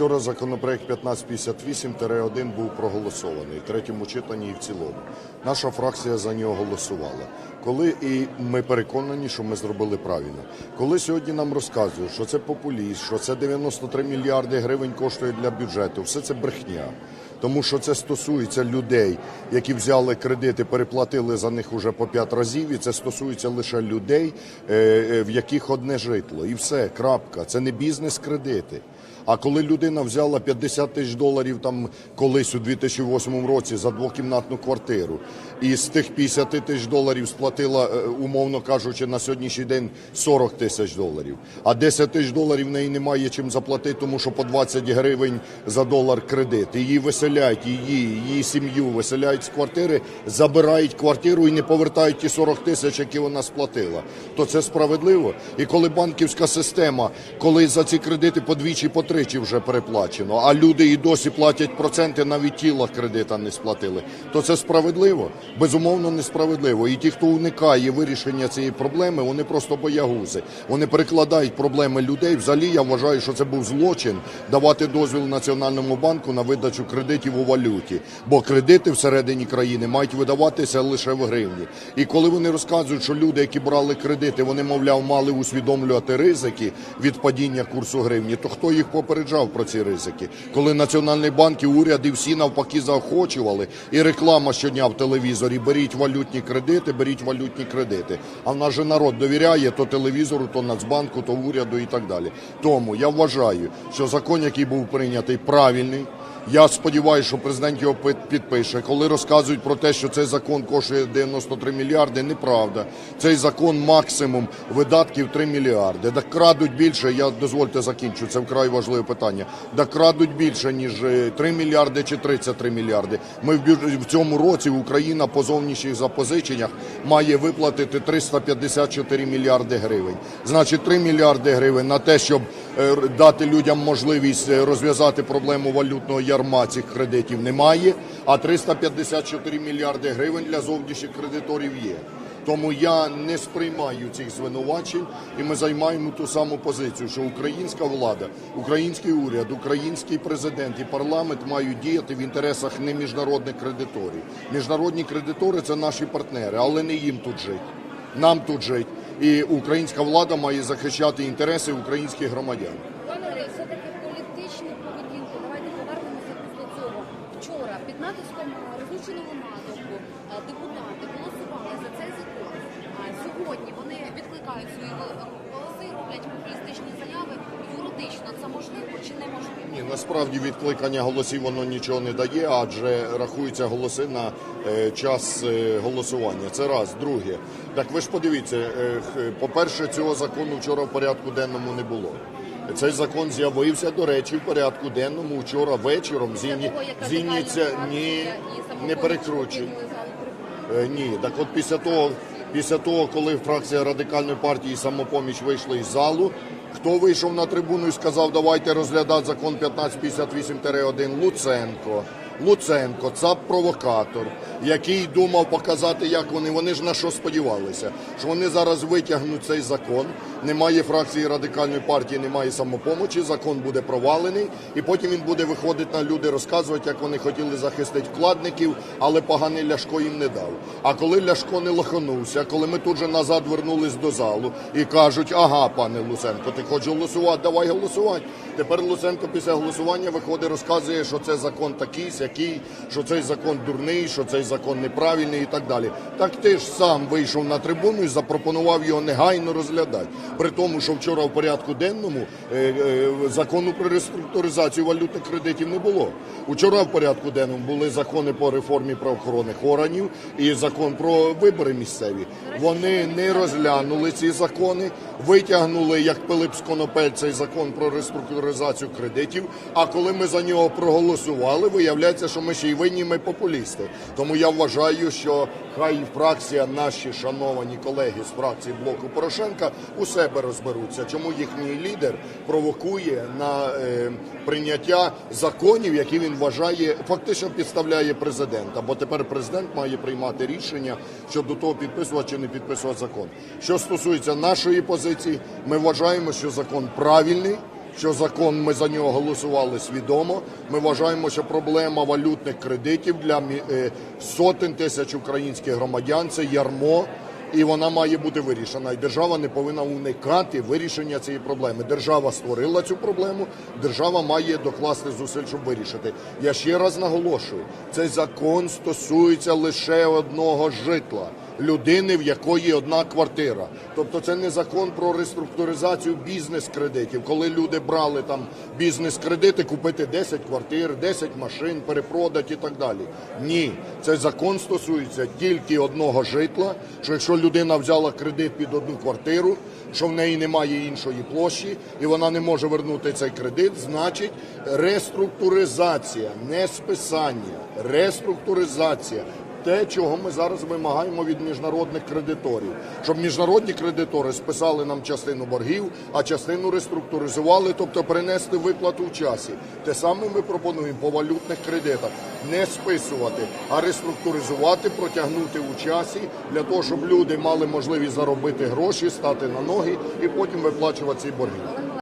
Вчора законопроект 1558-1 був проголосований в третьому читанні і в цілому. Наша фракція за нього голосувала. Коли і ми переконані, що ми зробили правильно. Коли сьогодні нам розказують, що це популіст, що це 93 мільярди гривень коштує для бюджету, все це брехня. Тому що це стосується людей, які взяли кредити, переплатили за них уже по 5 разів, і це стосується лише людей, е, е, в яких одне житло. І все, крапка. Це не бізнес-кредити. А коли людина взяла 50 тисяч доларів там колись у 2008 році за двокімнатну квартиру, і з тих 50 тисяч доларів сплатила, е, умовно кажучи, на сьогоднішній день 40 тисяч доларів, а 10 тисяч доларів в неї немає чим заплатити, тому що по 20 гривень за долар кредит. Її виселяють, її, її сім'ю виселяють з квартири, забирають квартиру і не повертають ті 40 тисяч, які вона сплатила. То це справедливо. І коли банківська система, коли за ці кредити подвічі, потричі вже переплачено, а люди і досі платять проценти, навіть тіла кредита не сплатили, то це справедливо? Безумовно, несправедливо. І ті, хто уникає вирішення цієї проблеми, вони просто боягузи. Вони перекладають проблеми людей. Взагалі я вважаю, що це був злочин давати дозвіл Національному банку на видачу кредитів у валюті, бо кредити всередині країни мають видаватися лише в гривні. І коли вони розказують, що люди, які брали кредити, вони, мовляв, мали усвідомлювати ризики від падіння курсу гривні, то хто їх попереджав про ці ризики? Коли Національний банк і уряд і всі навпаки заохочували, і реклама щодня в телевізорі, беріть валютні кредити, беріть валютні кредити. А в нас же народ довіряє то телевізору, то Нацбанку, то уряду і так далі. Тому я вважаю, що закон, який був прийнятий, правильний. Я сподіваюся, що президент його підпише. Коли розказують про те, що цей закон коштує 93 мільярди, неправда. Цей закон максимум видатків 3 мільярди. Так крадуть більше, я дозвольте закінчу, це вкрай важливе питання. Так крадуть більше, ніж е, 3 мільярди чи 33 мільярди. Ми в, в цьому році Україна по зовнішніх запозиченнях має виплатити 354 мільярди гривень. Значить, 3 мільярди гривень на те, щоб е, дати людям можливість е, розв'язати проблему валютного ярма цих кредитів немає, а 354 мільярди гривень для зовнішніх кредиторів є. Тому я не сприймаю цих звинувачень, і ми займаємо ту саму позицію, що українська влада, український уряд, український президент і парламент мають діяти в інтересах не міжнародних кредиторів. Міжнародні кредитори це наші партнери, але не їм тут жити. Нам тут жити. І українська влада має захищати інтереси українських громадян. Пане Андрій, все-таки політичну поведінку. Давайте повернемося до цього. Вчора під натиском розлученого натовпу е, депутати голосували за цей закон. Сьогодні вони відкликають насправді відкликання голосів воно нічого не дає, адже рахуються голоси на е, час е, голосування. Це раз. Друге, так ви ж подивіться, е, по-перше, цього закону вчора в порядку денному не було. Цей закон з'явився, до речі, в порядку денному вчора вечором. З, іні... Того, яка з ініція... радикальна Ні, не. Е, Ні, так от після того, після того, коли фракція радикальної партії самопоміч вийшла із залу, хто вийшов на трибуну і сказав, давайте розглядати закон 1558-1? Луценко. Луценко, цап провокатор, який думав показати, як вони. Вони ж на що сподівалися? Що вони зараз витягнуть цей закон. Немає фракції радикальної партії, немає самопомочі. Закон буде провалений, і потім він буде виходити на люди, розказувати, як вони хотіли захистити вкладників, але поганий Ляшко їм не дав. А коли Ляшко не лоханувся, коли ми тут же назад вернулись до залу і кажуть, ага, пане Луценко, ти хочеш голосувати, давай голосувати. Тепер Луценко після голосування виходить, розказує, що це закон такий, сякий, що цей закон дурний, що цей закон неправильний і так далі. Так ти ж сам вийшов на трибуну і запропонував його негайно розглядати. При тому, що вчора в порядку денному е, е, закону про реструктуризацію валютних кредитів не було. Вчора в порядку денному були закони по реформі правоохоронних органів і закон про вибори місцеві. Вони не розглянули ці закони, витягнули як Пилип з Конопель цей закон про реструктуризацію кредитів. А коли ми за нього проголосували, виявляється, що ми ще й винні, ми популісти. Тому я вважаю, що хай фракція, наші шановані колеги з фракції блоку Порошенка у себе розберуться, чому їхній лідер провокує на е, прийняття законів, які він вважає, фактично підставляє президента. Бо тепер президент має приймати рішення щодо того, підписувати чи не підписувати закон. Що стосується нашої позиції, ми вважаємо, що закон правильний. Що закон ми за нього голосували свідомо. Ми вважаємо, що проблема валютних кредитів для е, сотень тисяч українських громадян це ярмо. І вона має бути вирішена. І держава не повинна уникати вирішення цієї проблеми. Держава створила цю проблему, держава має докласти зусиль, щоб вирішити. Я ще раз наголошую: цей закон стосується лише одного житла. Людини, в якої одна квартира. Тобто це не закон про реструктуризацію бізнес-кредитів, коли люди брали там бізнес-кредити, купити 10 квартир, 10 машин, перепродати і так далі. Ні, цей закон стосується тільки одного житла, що якщо людина взяла кредит під одну квартиру, що в неї немає іншої площі, і вона не може вернути цей кредит, значить реструктуризація, не списання, реструктуризація. Те, чого ми зараз вимагаємо від міжнародних кредиторів, щоб міжнародні кредитори списали нам частину боргів, а частину реструктуризували, тобто перенести виплату в часі. Те саме ми пропонуємо по валютних кредитах не списувати, а реструктуризувати, протягнути у часі для того, щоб люди мали можливість заробити гроші, стати на ноги і потім виплачувати ці борги.